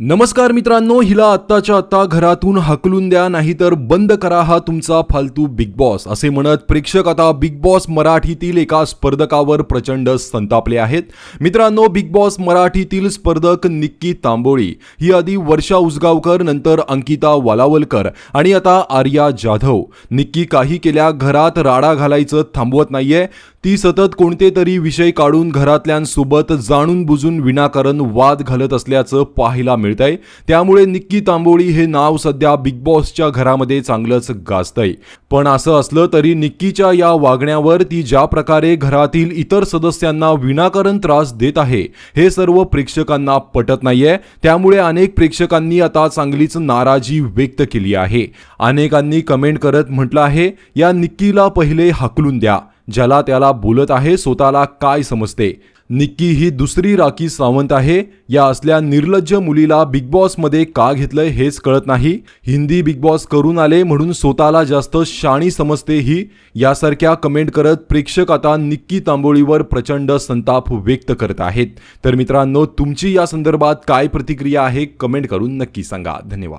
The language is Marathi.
नमस्कार मित्रांनो हिला आत्ताच्या आत्ता घरातून हकलून द्या नाहीतर बंद करा हा तुमचा फालतू बिग बॉस. असे म्हणत प्रेक्षक आता बिग बॉस मराठीतील एका स्पर्धकावर प्रचंड संतापले आहेत. मित्रांनो बिग बॉस मराठीतील स्पर्धक निक्की तांबोळी. ही आधी वर्षा उसगावकर नंतर अंकिता वालावलकर आणि आता आर्या जाधव. निक्की काही केल्या घरात राडा घालायचं थांबवत नाहीये. ती सतत कोणते तरी विषय काढून घरातल्यांसोबत जाणून बुजून विनाकारण वाद घालत असल्याचं पाहायला मिळतंय. त्यामुळे निक्की तांबोळी हे नाव सध्या बिग बॉसच्या घरामध्ये चांगलंच गाजतंय. पण असं असलं तरी निक्कीच्या या वागण्यावर ती ज्या प्रकारे घरातील इतर सदस्यांना विनाकारण त्रास देत आहे हे सर्व प्रेक्षकांना पटत नाहीये. त्यामुळे अनेक प्रेक्षकांनी आता चांगलीच नाराजी व्यक्त केली आहे. अनेकांनी कमेंट करत म्हटलं आहे या निक्कीला पहिले हाकलून द्या. ज्याला त्याला बोलत आहे स्वतःला काय समजते? निक्की ही दुसरी राखी सावंत आहे. या असल्या निर्लज्ज मुलीला बिग बॉसमध्ये का घेतलंय हेच कळत नाही. हिंदी बिग बॉस करून आले म्हणून स्वतःला जास्त शाणी समजते ही. यासारख्या कमेंट करत प्रेक्षक आता निक्की तांबोळीवर प्रचंड संताप व्यक्त करत आहेत. तर मित्रांनो तुमची या संदर्भात काय प्रतिक्रिया आहे कमेंट करून नक्की सांगा. धन्यवाद.